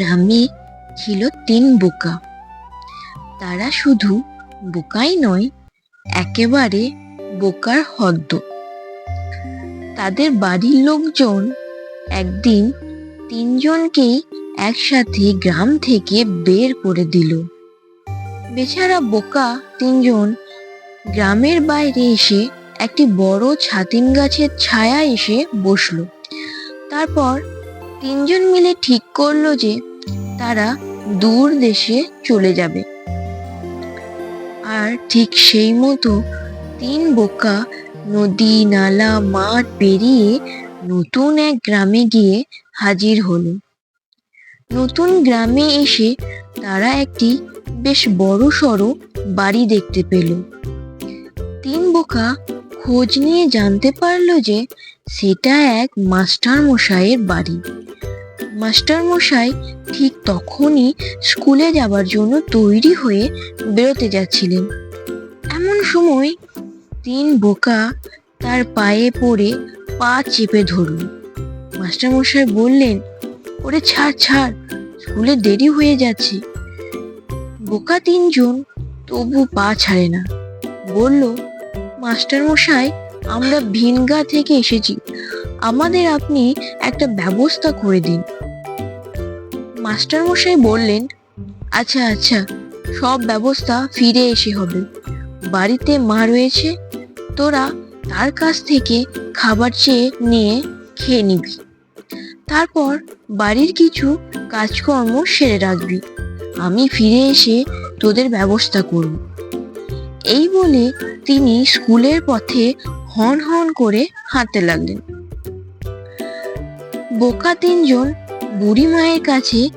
গ্রামে ছিল তিন বোকা। তারা শুধু বোকাই নয়, একেবারে বোকার হদ্দ। তাদের বাড়ির লোকজন একদিন তিনজনকেই একসাথে গ্রাম থেকে বের করে দিল। বেচারা বোকা তিনজন গ্রামের বাইরে এসে একটি বড় ছাতিম গাছের ছায়া এসে বসল। তারপর তিনজন মিলে ঠিক করল যে তারা দূর দেশে চলে যাবে। আর ঠিক সেই মতো তিন বোকা নদী, নালা, মাঠ পেরিয়ে নতুন এক গ্রামে গিয়ে হাজির হলো। নতুন গ্রামে এসে তারা একটি বেশ বড় সড়ো বাড়ি দেখতে পেল। তিন বোকা খোঁজ নিয়ে জানতে পারল যে সেটা এক মাস্টার মশাইয়ের বাড়ি। মাস্টার মশাই ঠিক তখনই স্কুলে যাবার জন্য তৈরি হয়ে বেরোতে যাচ্ছিলেন। এমন সময় তিন বোকা তার পায়ে পড়ে পা চেপে ধরল। মাস্টার মশাই বললেন, ওরে ছাড় ছাড়, স্কুলে দেরি হয়ে যাচ্ছে। বোকা তিনজন তবু পা ছাড়ে না। বলল মাস্টার মশাই আমরা ভিনগা থেকে এসেছি। আমাদের আপনি একটা ব্যবস্থা করে দিন। মাস্টার মশাই বললেন আচ্ছা আচ্ছা সব ব্যবস্থা ফিরে এসে হবে। বাড়িতে মা রয়েছে, তোরা তার কাছ থেকে খাবার চেয়ে নিয়ে খেয়ে নিবি। তারপর বাড়ির কিছু কাজকর্ম সেরে রাখবি। আমি ফিরে এসে তোদের ব্যবস্থা করব। এই বলে তিনি স্কুলের পথে হন হন করে হাঁটতে লাগলেন। বোকা তিনজন বুড়ি মায়ের কাছে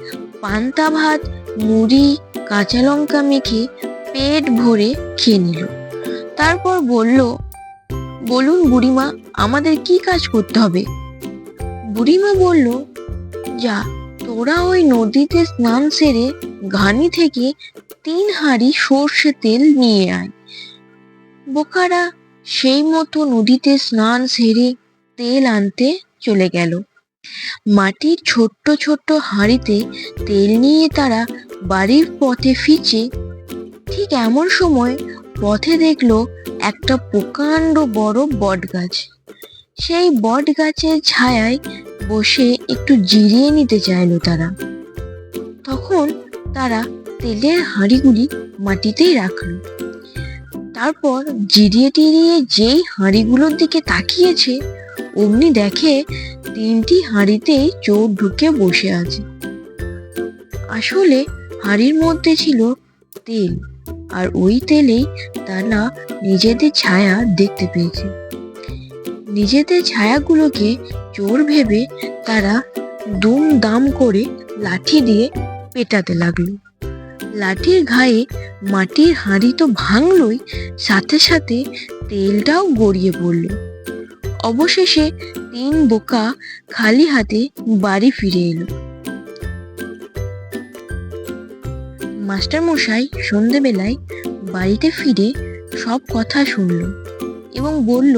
পান্তা ভাত, মুড়ি, কাঁচা লঙ্কা মেখে পেট ভরে খেয়ে নিল। তারপর বলল, বলুন বুড়িমা, আমাদের কি কাজ করতে হবে? বুড়িমা বলল, যা, তোরা ওই নদীতে স্নান সেরে ঘানি থেকে তিন হাঁড়ি সর্ষে তেল নিয়ে আয়। বোকারা সেই মতো নদীতে স্নান সেরে তেল আনতে চলে গেল। মাটির ছোট্ট ছোট্ট হাঁড়িতে তেল নিয়ে তারা বাড়ির পথে ফিরছে। ঠিক এমন সময় পথে দেখল একটা প্রকাণ্ড বড় বট গাছ সেই বট গাছের ছায়ায় বসে একটু জিরিয়ে নিতে চাইলো তারা। তখন তারা তেলের হাঁড়িগুলি মাটিতেই রাখল। তারপর জিরিয়ে টিরিয়ে যেই হাঁড়িগুলোর দিকে তাকিয়েছে অমনি দেখে তিনটি হাঁড়িতেই চোর ঢুকে বসে আছে। আসলে হাঁড়ির মধ্যে ছিল তেল, আর ওই তেলেই তারা নিজেদের ছায়া দেখতে পেয়েছে। নিজেদের ছায়াগুলোকে চোর ভেবে তারা দুম দাম করে লাঠি দিয়ে পেটাতে লাগল। লাঠির ঘায়ে মাটির হাঁড়ি তো ভাঙলই, সাথে সাথে তেলটাও গড়িয়ে পড়ল। অবশেষে তিন বোকা খালি হাতে বাড়ি ফিরে এলো। মাস্টার মশাই সন্ধেবেলায় বাড়িতে ফিরে সব কথা শুনল এবং বলল,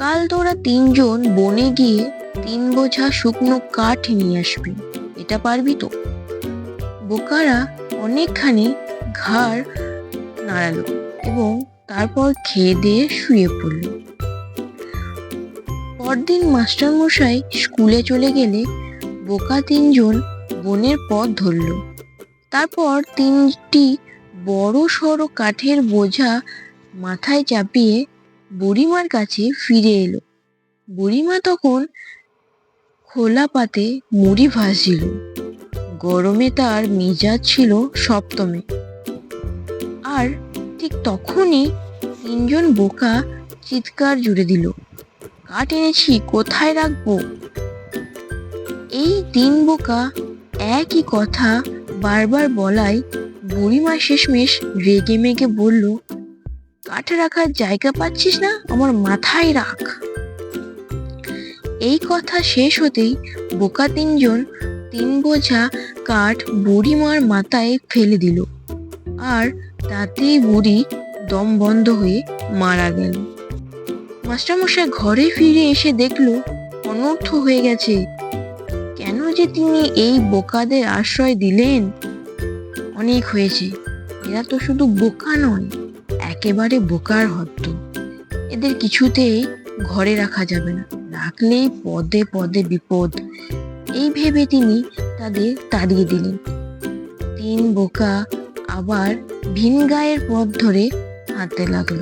কাল তোরা তিনজন বনে গিয়ে তিন বোঝা শুকনো কাঠ নিয়ে আসবি, এটা পারবি তো? বোকারা অনেকখানি ঘাড় নাড়ালো এবং তারপর খেয়ে দিয়ে শুয়ে পড়ল। পরদিন মাস্টারমশাই স্কুলে চলে গেলে বোকা তিনজন বনের পথ ধরল। তারপর তিনটি বড় সড়ো কাঠের বোঝা মাথায় চাপিয়ে বুড়িমার কাছে ফিরে এলো। বুড়িমা তখন খোলা পাতে মুড়ি ভাসছিল গরমে তার মেজাজ ছিল সপ্তমে। আর ঠিক তখনই তিনজন বোকা চিৎকার জুড়ে দিল। কাঠ এনেছি কোথায় রাখব? এই তিন বোকা একই কথা বারবার বলায় বুড়িমা শেষমেশ রেগে মেগে বলল, কাঠ রাখার জায়গা পাচ্ছিস না? আমার মাথায় রাখ। এই কথা শেষ হতেই বোকা তিনজন তিন বোঝা কাঠ বুড়িমার মাথায় ফেলে দিল। আর তাতেই বুড়ি দম বন্ধ হয়ে মারা গেল। মাস্টারমশাই ঘরে ফিরে এসে দেখল অনর্থ হয়ে গেছে। কেন যে তিনি এই বোকাদের আশ্রয় দিলেন? অনেক হয়েছে। এরা তো শুধু বোকা নয়, একেবারে বোকার হদ্দ এদের কিছুতেই ঘরে রাখা যাবে না, রাখলেই পদে পদে বিপদ। এই ভেবে তিনি তাদের তাড়িয়ে দিলেন। তিন বোকা আবার ভিন গায়ের পথ ধরে হাঁটতে লাগল।